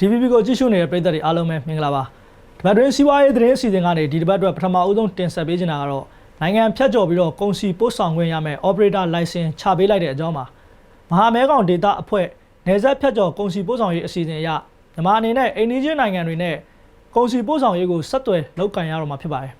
DVB ကိုကြည့်ရှုနေတဲ့ပရိသတ်တွေအားလုံးပဲမင်္ဂလာပါဒီဘက်တွင်စီးပွားရေးသတင်းအစီအစဉ်ကနေဒီတစ်ပတ်အတွက်ပထမအဦးဆုံးတင်ဆက်ပေးချင်တာကတော့နိုင်ငံဖြတ်ကျော်ပြီးတော့ကုန်စည်ပို့ဆောင်ခွင့်ရမယ် operator license ချပေးလိုက်တဲ့အကြောင်းပါမဟာမဲကောင်ဒေတာအဖွဲ့နေဆက်ဖြတ်ကျော်ကုန်စည်ပို့ဆောင်ရေးအစီအစဉ်အရမြန်မာအနေနဲ့အိန္ဒိယနိုင်ငံတွေနဲ့ကုန်စည်ပို့ဆောင်ရေးကိုဆက်သွယ်လုပ်ကင်ရတော့မှာဖြစ်ပါတယ်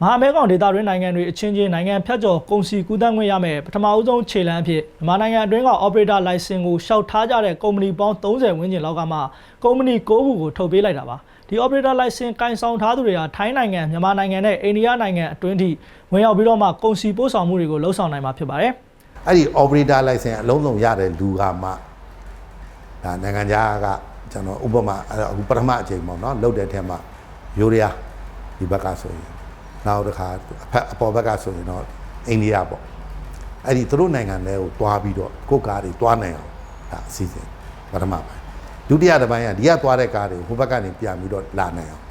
မဟာမဲကောင်ဒေတာတွင်နိုင်ငံတွေအချင်းချင်းနိုင်ငံဖြတ်ကျော်ကုန်စည်ကူးသန်းခွင့်ရမယ်ပထမအဦးဆုံးခြေလှမ်းအဖြစ်မြန်မာနိုင်ငံအတွင်းက operator license ကိုရှောက်ထားကြတဲ့ကုမ္ပဏီပေါင်း30ဝန်းကျင်လောက်ကမှကုမ္ပဏီ9ခုကိုထုတ်ပေးလိုက်တာပါဒီ operator license ကင်ဆောင်ထားသူတွေဟာထိုင်းနိုင်ငံမြန်မာနိုင်ငံနဲ့အိန္ဒိယနိုင်ငံအတွင်းထိဝင်ရောက်ပြီးတော့မှကုန်စည်ပို့ဆောင်မှုတွေကိုလှုပ်ဆောင်နိုင်မှာဖြစ်ပါတယ်အဲ့ဒီ operator license အလုံးစုံရတဲ့လူကမှဒါနိုင်ငံခြားကကျွန်တော်ဥပမာအဲ့တော့အခုပထမအချိန်ပေါ့နော်လုတ်တဲ့ထဲမှာယူရီးယားဒီဘက်ကဆိုရင် နောက်တစ်ခါအဖက်အပေါ်ဘက်ကဆိုရင်တော့အိန္ဒိယပေါ့အဲ့ဒီသူတို့နိုင်ငံတွေကိုတွားပြီးတော့ကိုယ်ကားတွေတွားနိုင်အောင်ဒါအစီအစဉ်ပထမပိုင်းဒုတိယတစ်ပိုင်းကဒီကတွားတဲ့ကားတွေဟိုဘက်ကနေပြန်ပြီးတော့လာနိုင်အောင်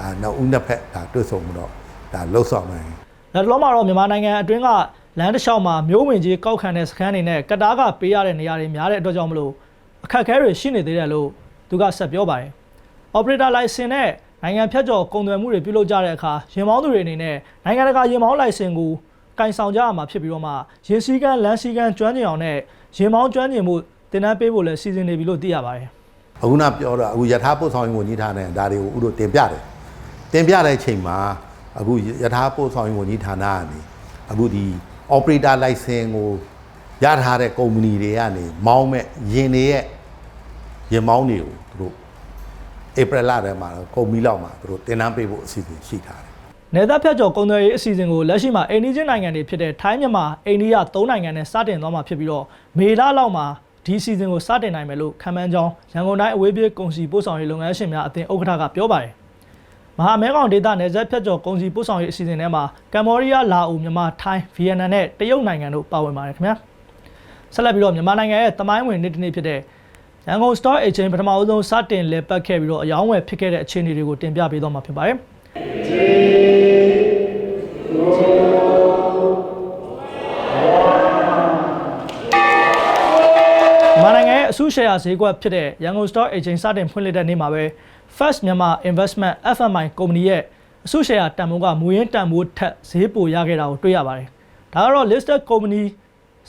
အာနောက်ဦးနှစ်ဖက်ဒါတွတ်ဆုံပြီးတော့ဒါလှုပ်ဆောင်နိုင်လက်တလုံးမှာတော့မြန်မာနိုင်ငံအတွင်းကလမ်းတစ်လျှောက်မှာမျိုးဝင်ကြီးကောက်ခံတဲ့စခန်းတွေနဲ့ကတားကပေးရတဲ့နေရာတွေများတဲ့အတွက်ကြောင့်မလို့အခက်အခဲတွေရှိနေသေးတယ်လို့သူကဆက်ပြောပါတယ်။ operator license နဲ့ နိုင်ငံဖြတ်ကျော်ကုန်သွယ်မှုတွေပြုလုပ်ကြတဲ့အခါရင်မောင်းသူတွေအနေနဲ့နိုင်ငံတကာရင်မောင်း license ကိုကင်ဆောင်ကြရမှာဖြစ်ပြီးတော့မှရင်စည်းကမ်းလမ်းစည်းကမ်းကျွမ်းကျင်အောင်နဲ့ရင်မောင်းကျွမ်းကျင်မှုတင်တန်းပေးဖို့လည်းစီစဉ်နေပြီလို့သိရပါတယ်အခုနပြောတော့အခုယထာပို့ဆောင်ရေးဝန်ကြီးဌာနနဲ့ဒါတွေကိုဥတို့တင်ပြတယ်တင်ပြတဲ့အချိန်မှာအခုယထာပို့ဆောင်ရေးဝန်ကြီးဌာနကနေအခုဒီ operator license ကိုရထားတဲ့ကုမ္ပဏီတွေကနေမောင်းမဲ့ရင်တွေရဲ့ရင်မောင်းတွေကိုသူတို့ ဧပြီလထဲမှာတော့ကုန်ပြီလောက်မှာသူတို့တင်တန်းပေးဖို့အစီအစဉ်ရှိထားတယ်။နေသက်ဖြတ်ကျော်ကုန်သွယ်ရေးအစီအစဉ်ကိုလက်ရှိမှာအိန္ဒိယနိုင်ငံတွေဖြစ်တဲ့ထိုင်းမြန်မာအိန္ဒိယသုံးနိုင်ငံနဲ့စတင်သွားမှာဖြစ်ပြီးတော့မေလလောက်မှာဒီအစီအစဉ်ကိုစတင်နိုင်မယ်လို့ခံမှန်းကြောင်းရန်ကုန်တိုင်းအဝေးပြေးကုန်စည်ပို့ဆောင်ရေးလုပ်ငန်းရှင်များအသင်းဥက္ကဋ္ဌကပြောပါတယ်။မဟာမဲကောင်ဒေသနယ်စပ်ဖြတ်ကျော်ကုန်စည်ပို့ဆောင်ရေးအစီအစဉ်ထဲမှာကမ္ဘောဒီးယား၊လာအို၊မြန်မာ၊ထိုင်း၊ဗီယက်နမ်နဲ့တရုတ်နိုင်ငံတို့ပါဝင်ပါတယ်ခင်ဗျာ။ဆက်လက်ပြီးတော့မြန်မာနိုင်ငံရဲ့တမိုင်းဝင်နေ့တစ်နေ့ဖြစ်တဲ့ ရန်ကုန် Stock Exchange ပထမအဦးဆုံးစတင်လည်ပတ်ခဲ့ပြီးတော့အယောင်းဝယ်ဖြစ်ခဲ့တဲ့အခြေအနေတွေကိုတင်ပြပေးသွားမှာဖြစ်ပါတယ်။မြန်မာနိုင်ငံရဲ့အစုရှယ်ယာဈေးကွက်ဖြစ်တဲ့ရန်ကုန် Stock Exchange စတင်ဖွင့်လှစ်တဲ့နေ့မှာပဲ First Myanmar Investment FMI ကုမ္ပဏီရဲ့အစုရှယ်ယာတန်ဖိုးကမူရင်းတန်ဖိုးထက်ဈေးပိုရခဲ့တာကိုတွေ့ရပါတယ်။ဒါကတော့ listed company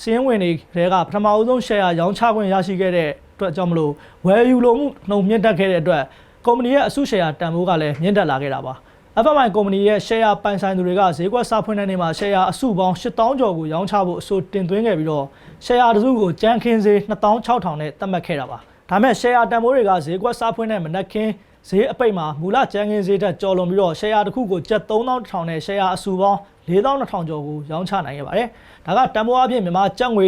စီးရင်ဝင်တွေကပထမအဦးဆုံး share ရောင်းချခွင့်ရရှိခဲ့တဲ့ အတွက်ကြောင့်မလို့ဝယ်ယူလို့မှုနှုံမြင့်တက်ခဲ့တဲ့အတွက်ကုမ္ပဏီရဲ့အစု share တန်ဖိုးကလည်းမြင့်တက်လာခဲ့တာပါ။ FMI ကုမ္ပဏီရဲ့ share ပိုင်ဆိုင်သူတွေကဈေးကွက်စဖွင့်တဲ့နေ့မှာ share အစုပေါင်း8000ကျော်ကိုရောင်းချဖို့အဆိုတင်သွင်းခဲ့ပြီးတော့ share တစ်စုကိုကြမ်းခင်းဈေး26000နဲ့သတ်မှတ်ခဲ့တာပါ။ဒါမဲ့ share တန်ဖိုးတွေကဈေးကွက်စဖွင့်တဲ့မနက်ခင်းဈေးအပိတ်မှာမူလကြမ်းခင်းဈေးတက်ကျော်လွန်ပြီးတော့ share တစ်ခုကိုကျပ်3000နဲ့ share အစုပေါင်း4200ကျော်ကိုရောင်းချနိုင်ခဲ့ပါတယ်။ဒါကတန်ဖိုးအပြင်မြန်မာကျပ်ငွေ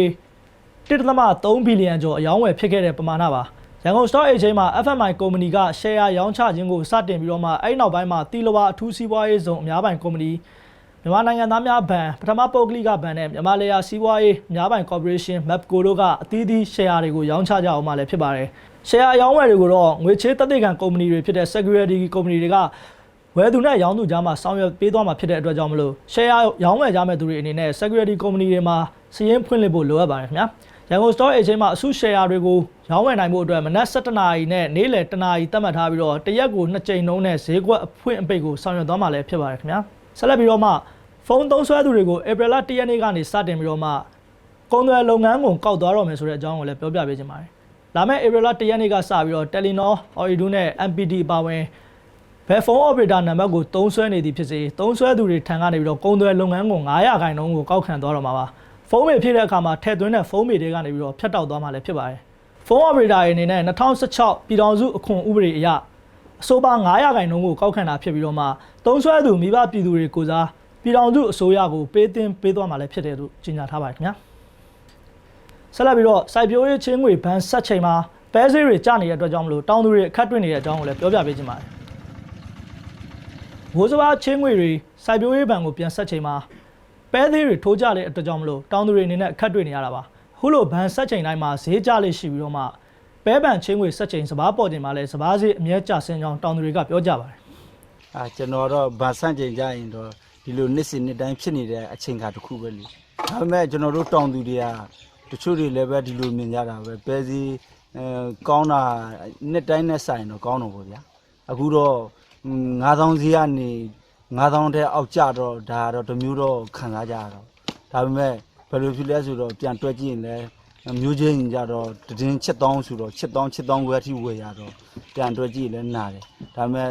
1.3ဘီလီယံကျော်အယောင်းဝယ်ဖြစ်ခဲ့တဲ့ပမာဏပါရန်ကုန် Stock Exchange မှာ FMI ကုမ္ပဏီက share ရောင်းချခြင်းကိုစတင်ပြီးတော့မှအဲ့နောက်ပိုင်းမှာတီလဝါအထူးစီးပွားရေးဇုံအများပိုင်ကုမ္ပဏီမြန်မာနိုင်ငံသားများဘဏ်ပထမပုဂ္ဂလိကဘဏ်နဲ့မြန်မာလေယာစီးပွားရေးအများပိုင် Corporation MAPCO တို့ကအသီးသီး share တွေကိုရောင်းချကြအောင်မှလည်းဖြစ်ပါတယ် share အရောင်းဝယ်တွေကိုတော့ငွေချေးတသက်ခံကုမ္ပဏီတွေဖြစ်တဲ့ security ကုမ္ပဏီတွေကဝယ်သူနဲ့ရောင်းသူကြားမှာဆောင်ရွက်ပေးသွားမှာဖြစ်တဲ့အတွက်ကြောင့်မလို့ share ရောင်းဝယ်ကြမဲ့သူတွေအနေနဲ့ security ကုမ္ပဏီတွေမှာစီးရင်ဖွင့်လှစ်ဖို့လိုအပ်ပါတယ်ခင်ဗျာ ရန်ကုန် Stock Exchange မှာအစု share တွေကိုရောင်းဝယ်နိုင်ဖို့အတွက်မနက်7:00နာရီနဲ့နေ့လယ်10:00နာရီသတ်မှတ်ထားပြီးတော့တရက်ကို2ကြိမ်နှုန်းနဲ့ဈေးကွက်အဖွင့်အပိတ်ကိုဆောင်ရွက်သွားမှာလည်းဖြစ်ပါတယ်ခင်ဗျာဆက်လက်ပြီးတော့မှဖုန်းသုံးစွဲသူတွေကိုဧပြီလ1ရက်နေ့ကနေစတင်ပြီးတော့မှကုန်သွယ်လုပ်ငန်းကိုကောက်သွားတော့မယ်ဆိုတဲ့အကြောင်းကိုလည်းပြောပြပေးချင်ပါတယ်လာမယ့်ဧပြီလ1ရက်နေ့ကစပြီးတော့ Telenor, Ooredoo နဲ့ MPT ပါဝင်ဘယ်ဖုန်း operator နံပါတ်ကိုသုံးစွဲနေသည်ဖြစ်စေသုံးစွဲသူတွေထံကနေပြီးတော့ကုန်သွယ်လုပ်ငန်းကို900ခိုင်နှုန်းကိုကောက်ခံသွားတော့မှာပါ ဖုန်းမေဖြည့်တဲ့အခါမှာထည့်သွင်းတဲ့ဖုန်းမေတွေကနေပြီးတော့ဖြတ်တောက်သွားမှာလည်းဖြစ်ပါတယ်ဖုန်း operator တွေအနေနဲ့2016ပြည်ထောင်စုအခွန်ဥပဒေအရအဆိုပါ900ခိုင်နှုန်းကိုကောက်ခံတာဖြစ်ပြီးတော့မှသုံးစွဲသူမိဘပြည်သူတွေကိုစားပြည်ထောင်စုအစိုးရကိုပေးသင်းပေးသွားမှာလည်းဖြစ်တယ်လို့ကြေညာထားပါတယ်ခင်ဗျာဆက်လက်ပြီးတော့စိုက်ပျိုးရေးချင်းငွေဘဏ်ဆက်ချိန်မှာပဲဈေးတွေကျနေတဲ့အတွက်ကြောင့်မလို့တောင်းသူတွေအခက်တွေ့နေတဲ့အကြောင်းကိုလည်းပြောပြပေးချင်ပါတယ်ဘိုးစဘာချင်းငွေတွေစိုက်ပျိုးရေးဘဏ်ကိုပြန်ဆက်ချိန်မှာ ပဲသေးတွေထိုးကြတဲ့အတွက်ကြောင့်မလို့တောင်သူတွေအနေနဲ့အခက်တွေ့နေရတာပါခုလိုဘန်ဆက်ချိန်တိုင်းမှာဈေးကျလေးရှိပြီးတော့မှပဲဘန်ချင်းငွေဆက်ချိန်စဘာပေါ်ချိန်မှာလည်းစဘာဈေးအမြဲကျဆင်းကြောင်းတောင်သူတွေကပြောကြပါတယ်အာကျွန်တော်တော့ဗာဆန့်ချိန်ကြရင်တော့ဒီလိုနှစ်စဉ်နှစ်တိုင်းဖြစ်နေတဲ့အချိန်ခါတစ်ခုပဲလေဒါပေမဲ့ကျွန်တော်တို့တောင်သူတွေကတချို့တွေလည်းပဲဒီလိုမြင်ကြတာပဲပဲစည်းအဲကောင်းတာနှစ်တိုင်းနဲ့ဆိုင်တော့ကောင်းတော့ဗောဗျာအခုတော့9000စီကနေ 9000တဲ့အောက်ကျတော့ဒါကတော့တစ်မျိုးတော့ခံစားကြရတော့ဒါပေမဲ့ဘယ်လိုဖြစ်လဲဆိုတော့ပြန်တွက်ကြည့်ရင်လည်းမျိုးချင်းကြတော့တည်င်းချက်တောင်းဆိုတော့ချက်တောင်းချက်တောင်းခွဲအထိဝယ်ရတော့ပြန်တွက်ကြည့်ရင်လည်းနာတယ်ဒါပေမဲ့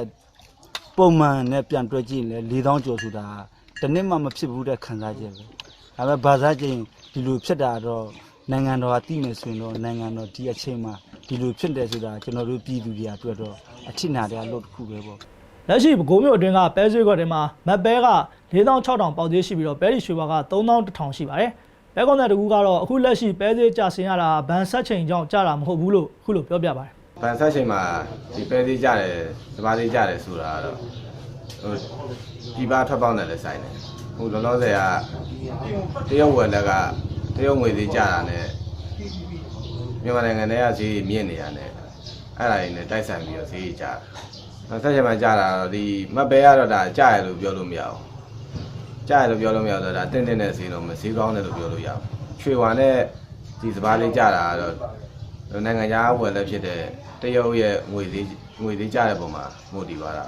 ပုံမှန်နဲ့ပြန်တွက်ကြည့်ရင်လည်း4000ကျော်ဆိုတာတစ်နှစ်မှမဖြစ်ဘူးတဲ့ခံစားချက်ပဲဒါပေမဲ့ဘာသာချင်းဒီလိုဖြစ်တာတော့နိုင်ငံတော်ကသိမယ်ဆိုရင်တော့နိုင်ငံတော်ဒီအချိန်မှာဒီလိုဖြစ်တယ်ဆိုတာကျွန်တော်တို့ပြည်သူတွေအတွက်တော့အထိနာတဲ့အလုပ်တစ်ခုပဲပေါ့ လက်ရှိပဲခူးမြို့အတွင်းကပဲဈေးကွက်ထဲမှာမတ်ပဲက4600ပေါက်သေးရှိပြီးတော့ပဲရီရွှေဘွားက3100ရှိပါတယ်။ပဲကွန်တဲ့တကူကတော့အခုလက်ရှိပဲဈေးကျဆင်းရတာဗန်ဆက်ချိန်ကြောင့်ကျတာမဟုတ်ဘူးလို့အခုလိုပြောပြပါတယ်ဗန်ဆက်ချိန်မှာဒီပဲသေးကြတယ်စပါးသေးကြတယ်ဆိုတာကတော့ဟိုဒီပါထွက်ပေါက်နဲ့လည်းဆိုင်တယ်ဟိုလောလောဆယ်ကတရုတ်ဝယ်လက်ကတရုတ်ငွေသေးကြတာနဲ့မြန်မာနိုင်ငံထဲကဈေးမြင့်နေရတယ်အဲ့ဒါတွေနဲ့တိုက်ဆိုင်ပြီးတော့ဈေးကြီးကြတာဗန် ဆက်ချိန်မှာကြတာတော့ဒီမတ်ပဲကတော့ဒါကြရလို့ပြောလို့မရဘူးကြရလို့ပြောလို့မရတော့ဒါတင်းတင်းတဲ့ဈေးတော့မဈေးကောင်းတယ်လို့ပြောလို့ရအောင်ရွှေဝါနဲ့ဒီစပါးလေးကြတာကတော့နိုင်ငံခြားဝယ်လည်းဖြစ်တဲ့တရုတ်ရဲ့ငွေသေးငွေသေးကြတဲ့ပုံမှာမူတည်ပါတာ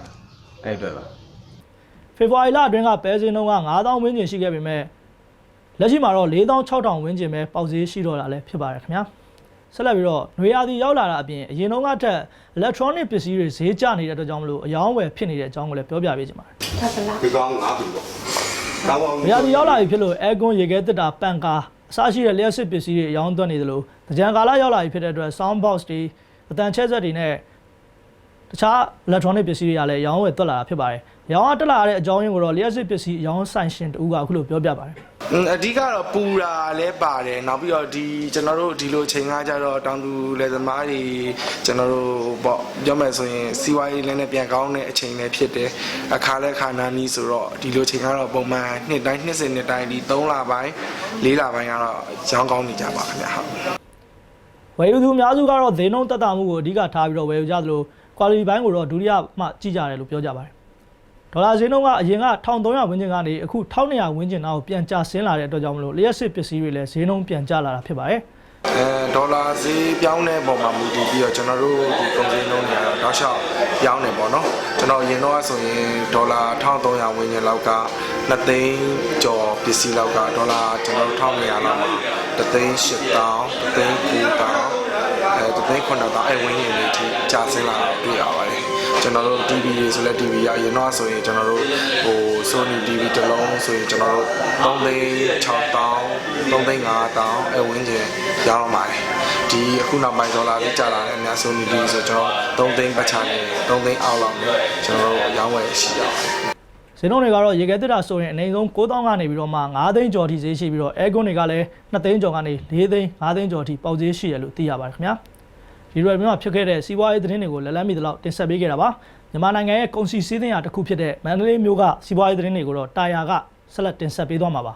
အဲ့အတွက်ပါ။ဖေဖော်ဝါရီလအတွင်းကပဲဈေးနှုန်းက9000ဝန်းကျင်ရှိခဲ့ပေမဲ့လက်ရှိမှာတော့4600ဝန်းကျင်ပဲပေါက်ဈေးရှိတော့တာလည်းဖြစ်ပါတယ်ခင်ဗျာ။ ဆက်လက်ပြီးတော့ຫນွေရာသီရောက်လာတာအပြင်အရင်တုန်းကထက် electronic ပစ္စည်းတွေဈေးကျနေတဲ့အတွက်ကြောင့်မလို့အယောင်းဝယ်ဖြစ်နေတဲ့အကြောင်းကိုလည်းပြောပြပေးချင်ပါတယ်ဒီကောင်ငါးပြီပေါ့ကောင်းကောင်း။ရာသီရောက်လာပြီဖြစ်လို့အဲကွန်ရေခဲတက်တာပန်ကာအစရှိတဲ့လျှက်စစ်ပစ္စည်းတွေအယောင်းသွင်းနေသလိုကြံကာလရောက်လာပြီဖြစ်တဲ့အတွက် sound box တွေအတန်ချဲဆက်တွေနဲ့တခြား electronic ပစ္စည်းတွေကလည်းအယောင်းဝယ်သွက်လာတာဖြစ်ပါတယ်။ ရောင်းအားတက်လာတဲ့အကြောင်းရင်းကိုတော့လျှက်စစ်ပစ္စည်းအယောင်းဆိုင်ရှင်တူကအခုလိုပြောပြပါတယ်။อืมအဓိကတော့ပူတာလည်းပါတယ်နောက်ပြီးတော့ဒီကျွန်တော်တို့ဒီလိုချိန်ကားကြတော့တောင်သူလယ်သမားတွေကျွန်တော်တို့ပေါ့ပြောမယ်ဆိုရင်စီးပွားရေးလည်းနဲ့ပြန်ကောင်းတဲ့အချိန်လည်းဖြစ်တယ်အခါလည်းခါနာနီးဆိုတော့ဒီလိုချိန်ကတော့ပုံမှန်နှစ်တိုင်းနှစ်စဉ်နှစ်တိုင်းဒီ3လပိုင်း4လပိုင်းကတော့ရောင်းကောင်းနေကြပါခင်ဗျာဟုတ်ဝယ်ယူသူအများစုကတော့ဈေးနှုန်းတက်တာမှုကိုအဓိကထားပြီးတော့ဝယ်ယူကြသလို quality ဘိုင်းကိုတော့ဒုတိယမှကြည့်ကြတယ်လို့ပြောကြပါတယ် ဒေါ်လာဈေးနှုန်းကအရင်က1300ဝန်းကျင်ကနေအခု1200ဝန်းကျင်နောက်ပြန်ကျဆင်းလာတဲ့အတွက်ကြောင့်မလို့လျှက်စစ်ပစ္စည်းတွေလည်းဈေးနှုန်းပြန်ကျလာတာဖြစ်ပါတယ်အဲဒေါ်လာဈေးပြောင်းတဲ့ပုံမှာမူတည်ပြီးတော့ကျွန်တော်တို့ဒီကုန်စည်နှုန်းတွေကတော့တောက်လျှောက်ပြောင်းနေပေါ့နော်ကျွန်တော်အရင်တော့ဆိုရင်ဒေါ်လာ1300ဝန်းကျင်လောက်က2သိန်းကျော်ပစ္စည်းလောက်ကဒေါ်လာကျွန်တော်တို့1200လောက်မှာ3သိန်း8000 3သိန်း9000အဲ3သိန်း9000အဲဝန်းကျင်လေးထိကျဆင်းလာတာတွေ့ရပါတယ် ကျွန်တော်တို့ TV တွေဆိုလဲ TV ရအရင်တော့ဆိုရင်ကျွန်တော်တို့ဟို Sony TV တစ်လုံးဆိုရင်ကျွန်တော်တို့3သိန်း6000 3သိန်း5000အဲဝန်းကျင်ရောင်းပါတယ်ဒီအခုနောက်ပိုင်းဒေါ်လာလေးကျလာတဲ့အများဆုံးဒီဆိုကျွန်တော်3သိန်းပတ်ချနေ3သိန်းအောက်လောက်နဲ့ကျွန်တော်တို့ရောင်းဝယ်ရှိရပါတယ်ဈေးနှုန်းတွေကတော့ရေခဲတက်တာဆိုရင်အနည်းဆုံး9000ကနေပြီးတော့မှ9သိန်းကျော်ထိဈေးရှိပြီးတော့ air con တွေကလည်း2သိန်းကျော်ကနေ4သိန်း5သိန်းကျော်ထိပေါက်ဈေးရှိရလို့သိရပါတယ်ခင်ဗျာ ဒီလိုမျိုးဖြစ်ခဲ့တဲ့စီးပွားရေးသတင်းတွေကိုလက်လန်းမီသလောက်တင်ဆက်ပေးခဲ့တာပါမြန်မာနိုင်ငံရဲ့ကုန်စည်စည်းသင်းရာတစ်ခုဖြစ်တဲ့မန္တလေးမြို့ကစီးပွားရေးသတင်းတွေကိုတော့တာယာကဆက်လက်တင်ဆက်ပေးသွားမှာပါ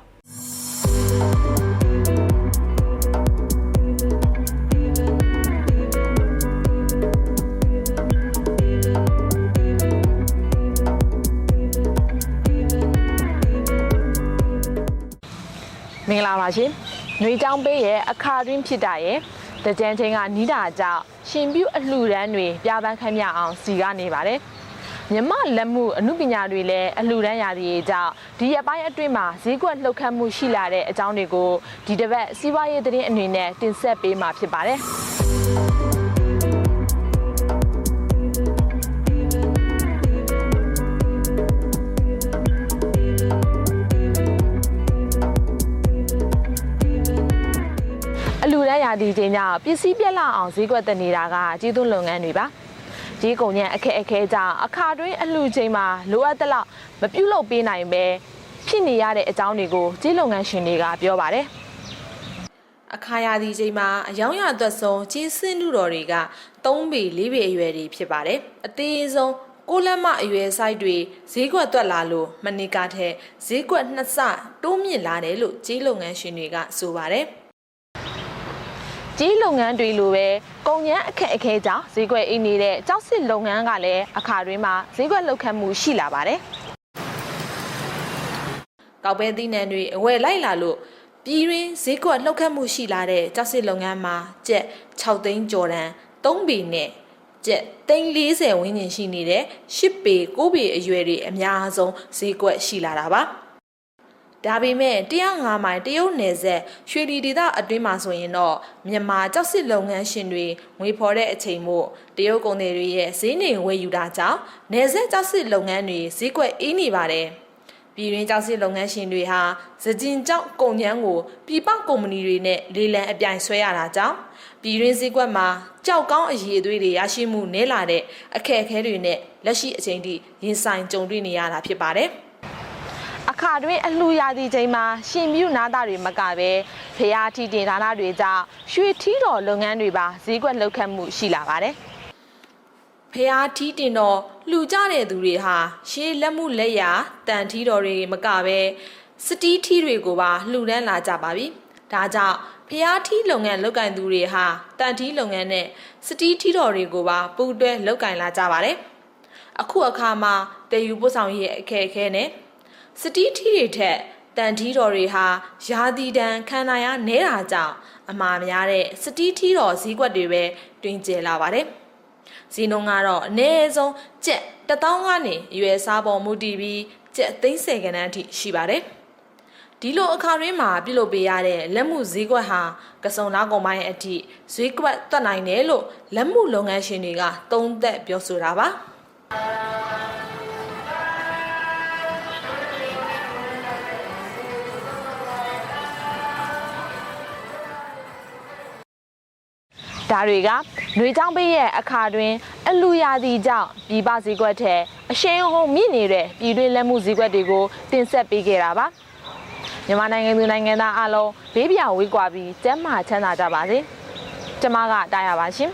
မင်္ဂလာပါရှင်။ຫນွေကြောင်ပေးရဲ့အခါတွင်းဖြစ်တာရဲ့ တကြံချင်းကနီးတာကြောင့်ရှင်ပြုအလှူဒန်းတွေပြပန်းခမ်းမြအောင်စီကနေပါတယ်။မြမလက်မှုအမှုပညာတွေလည်းအလှူဒန်းရသည်ကြောင့်ဒီအပိုင်းအတွင်းမှာဈေးကွက်လှုပ်ခတ်မှုရှိလာတဲ့အကြောင်းတွေကိုဒီတစ်ပတ်စီးပွားရေးသတင်းအနေနဲ့တင်ဆက်ပေးမှာဖြစ်ပါတယ်။ ရာသီချိန်ကြောင့်ပစ္စည်းပြက်လာအောင်ဈေးကွက်တက်နေတာကကျေးဇူးလုပ်ငန်းတွေပါဒီကုန်ညံအခက်အခဲကြောင့်အခါတွင်းအလှချိန်မှာလိုအပ်တဲ့လောက်မပြုတ်လုပ်ပေးနိုင်ပဲဖြစ်နေရတဲ့အကြောင်းတွေကိုကျေးလုပ်ငန်းရှင်တွေကပြောပါတယ်အခါရသည့်ချိန်မှာအယောင်ရသက်ဆုံးကျင်းစင်းလူတော်တွေက3ပေ4ပေအရွယ်တွေဖြစ်ပါတယ်အသေးဆုံးကိုလက်မအရွယ်ဆိုင်တွေဈေးကွက်သွက်လာလို့မနီကထက်ဈေးကွက်နှစ်ဆတိုးမြင့်လာတယ်လို့ကြီးလုပ်ငန်းရှင်တွေကဆိုပါတယ် ကြီးလုပ်ငန်းတွေလိုပဲကုန်ညံအခက်အခဲကြောင့်ဈေးကွက်အိနေတဲ့ကြောက်စစ်လုပ်ငန်းကလည်းအခါတွင်းမှာဈေးကွက်လှုပ်ခတ်မှုရှိလာပါတယ်ကောက်ပဲသီးနှံတွေအဝယ်လိုက်လာလို့ပပြည်တွင်းဈေးကွက်လှုပ်ခတ်မှုရှိလာတဲ့ကြောက်စစ်လုပ်ငန်းမှာကျက်6သိန်းကျော်တန်3ပေနဲ့ကျက်သိန်း40ဝန်းကျင်ရှိနေတဲ့10ပေ9ပေအရွယ်တွေအများဆုံးဈေးကွက်ရှိလာတာပါ ဒါပေမဲ့105မိုင်တရုတ်နယ်ဆက်ရွှေလီဒေသအတွင်းမှာဆိုရင်တော့မြန်မာကြောက်စစ်လုပ်ငန်းရှင်တွေငွေဖော်တဲ့အချိန်မို့တရုတ်ကုန်တွေရဲ့ဈေးနှိမ်ဝယ်ယူတာကြောင့်နယ်ဆက်ကြောက်စစ်လုပ်ငန်းတွေဈေးကွက်အေးနေပါတယ်။ပြည်တွင်းကြောက်စစ်လုပ်ငန်းရှင်တွေဟာစကြင်ကြောက်ကုန်ကျန်းကိုပြည်ပကုမ္ပဏီတွေနဲ့လေလံအပြိုင်ဆွဲရတာကြောင့်ပြည်တွင်းဈေးကွက်မှာကြောက်ကောင်းအရည်အသွေးတွေရရှိမှုနည်းလာတဲ့အခက်အခဲတွေနဲ့လက်ရှိအချိန်ထိရင်ဆိုင်ကြုံတွေ့နေရတာဖြစ်ပါတယ်။ အခါတွင်အလှူရာသီချိန်မှာရှင်မြူနာတာတွေမကပဲဖျားထီတင်ဌာနတွေကြောင့်ရွှေထီတော်လုပ်ငန်းတွေပါဈေးကွက်လှုပ်ခတ်မှုရှိလာပါတယ်။ဖျားထီတင်တော်လှူကြတဲ့သူတွေဟာရှေးလက်မှုလက်ရာတန်ထီတော်တွေမကပဲစတီးထီတွေကိုပါလှူဒန်းလာကြပါပြီ။ဒါကြောင့်ဖျားထီလုပ်ငန်းလုပ်ကင်သူတွေဟာတန်ထီလုပ်ငန်းနဲ့စတီးထီတော်တွေကိုပါပူးတွဲလုပ်ကင်လာကြပါတယ်။အခုအခါမှာတည်ယူပို့ဆောင်ရေးအခက်အခဲနဲ့ စတီးထီတွေထက်တန်ထီတော်တွေဟာယာတီတန်ခံနိုင်ရနဲတာကြောင့်အမှားများတဲ့စတီးထီတော်ဈေးကွက်တွေပဲတွင်ကျယ်လာပါတယ်။ဈေးနှုန်းကတော့အနည်းဆုံးကျက်1000ကနေအရွယ်စားပေါ်မူတည်ပြီးကျက်သိန်း10ခန်းအထိရှိပါတယ်။ဒီလိုအခါရင်းမှာပြုလုပ်ပေးရတဲ့လက်မှုဈေးကွက်ဟာကစုံနောက်ကုန်ပိုင်းအထိဈေးကွက်တက်နိုင်တယ်လို့လက်မှုလုပ်ငန်းရှင်တွေကသုံးသပ်ပြောဆိုတာပါ။ ဒါတွေကຫນွေချောင်းပေးရဲ့အခါတွင် အလူရာသီကြောင့်ပြည်ပဈေးကွက်ထဲအရှင်းဟုန်မြင့်နေတဲ့ပြည်တွင်းလက်မှုဈေးကွက်တွေကိုတင်ဆက်ပေးခဲ့တာပါမြန်မာနိုင်ငံသူနိုင်ငံသားအလုံးဘေးပြောင်ဝေးကွာပြီးကျန်းမာချမ်းသာကြပါစေကျမကတားရပါရှင်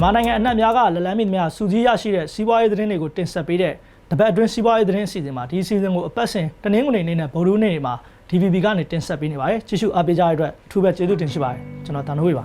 မြန်မာနိုင်ငံအနှံ့များကလလန်းမီများစူးစီးရရှိတဲ့စီးပွားရေးသတင်းတွေကိုတင်ဆက်ပေးတဲ့တပတ်အတွင်းစီးပွားရေးသတင်းအစီအစဉ်မှာဒီအစီအစဉ်ကိုအပတ်စဉ်တနင်္ဂနွေနေ့နဲ့ဗုဒ္ဓဟူးနေ့မှာ DVB ကနေတင်ဆက်ပေးနေပါတယ်ကြည့်ရှုအားပေးကြတဲ့အတွက်အထူးပဲကျေးဇူးတင်ရှိပါတယ်ကျွန်တော်တန်နိုးဝေပါ